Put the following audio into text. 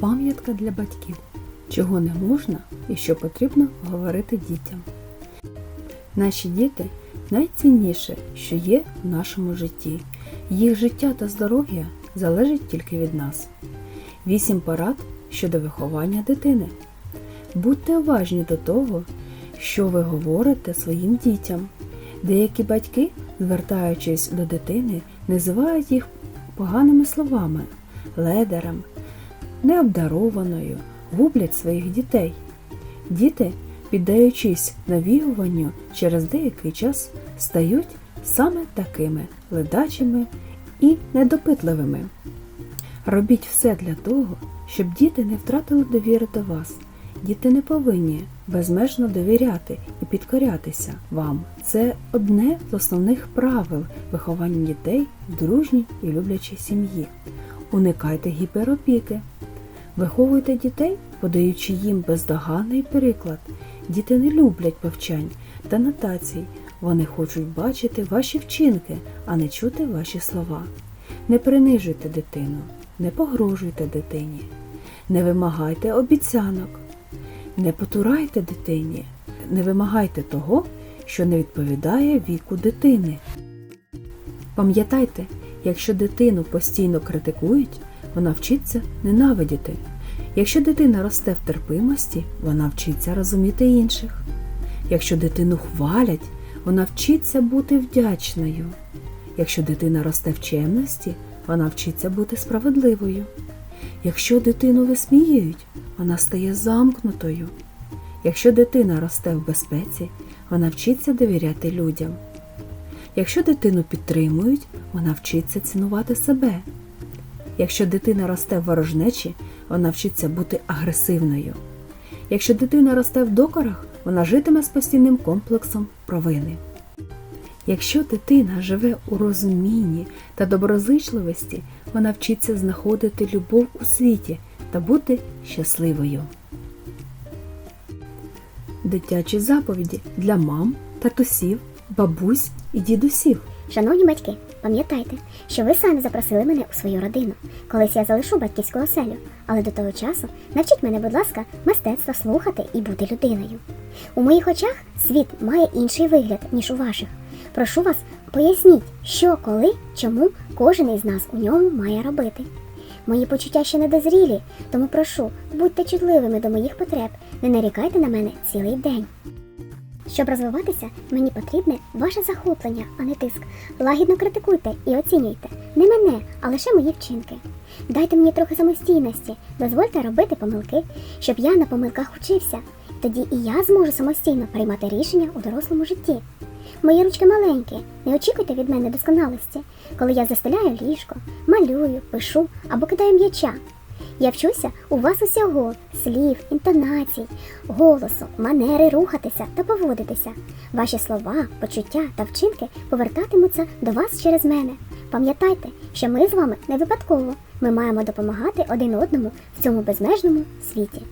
пам'ятка для батьків, чого не можна і що потрібно говорити дітям. Наші діти найцінніше, що є в нашому житті. Їх життя та здоров'я залежить тільки від нас. Вісім порад щодо виховання дитини. Будьте уважні до того, що ви говорите своїм дітям. Деякі батьки, звертаючись до дитини, називають їх поганими словами, ледером, необдарованою, гублять своїх дітей. Діти, піддаючись навіюванню, через деякий час стають саме такими ледачими і недопитливими. Робіть все для того, щоб діти не втратили довіри до вас. Діти не повинні безмежно довіряти і підкорятися вам. Це одне з основних правил виховання дітей в дружній і люблячій сім'ї. Уникайте гіперопіки. Виховуйте дітей, подаючи їм бездоганний приклад. Діти не люблять повчань та нотацій. Вони хочуть бачити ваші вчинки, а не чути ваші слова. Не принижуйте дитину, не погрожуйте дитині, не вимагайте обіцянок, не потурайте дитині, не вимагайте того, що не відповідає віку дитини. Пам'ятайте, якщо дитину постійно критикують, вона вчиться ненавидіти. Якщо дитина росте в терпимості, вона вчиться розуміти інших. Якщо дитину хвалять, вона вчиться бути вдячною. Якщо дитина росте в чемності, вона вчиться бути справедливою. Якщо дитину висміюють, вона стає замкнутою. Якщо дитина росте в безпеці, вона вчиться довіряти людям. Якщо дитину підтримують, вона вчиться цінувати себе. Якщо дитина росте в ворожнечі, вона вчиться бути агресивною. Якщо дитина росте в докорах, вона житиме з постійним комплексом провини. Якщо дитина живе у розумінні та доброзичливості, вона вчиться знаходити любов у світі та бути щасливою. Дитячі заповіді для мам, татусів, бабусь і дідусів. Шановні батьки, пам'ятайте, що ви самі запросили мене у свою родину. Колись я залишу батьківську оселю, але до того часу навчіть мене, будь ласка, мистецтва слухати і бути людиною. У моїх очах світ має інший вигляд, ніж у ваших. Прошу вас, поясніть, що, коли, чому кожен із нас у ньому має робити. Мої почуття ще не дозрілі, тому прошу, будьте чутливими до моїх потреб, не нарікайте на мене цілий день. Щоб розвиватися, мені потрібне ваше захоплення, а не тиск. Лагідно критикуйте і оцінюйте не мене, а лише мої вчинки. Дайте мені трохи самостійності, дозвольте робити помилки, щоб я на помилках учився. Тоді і я зможу самостійно приймати рішення у дорослому житті. Мої ручки маленькі, не очікуйте від мене досконалості, коли я застеляю ліжко, малюю, пишу або кидаю м'яча. Я вчуся у вас усього слів, інтонацій, голосу, манери рухатися та поводитися. Ваші слова, почуття та вчинки повертатимуться до вас через мене. Пам'ятайте, що ми з вами не випадково. Ми маємо допомагати один одному в цьому безмежному світі.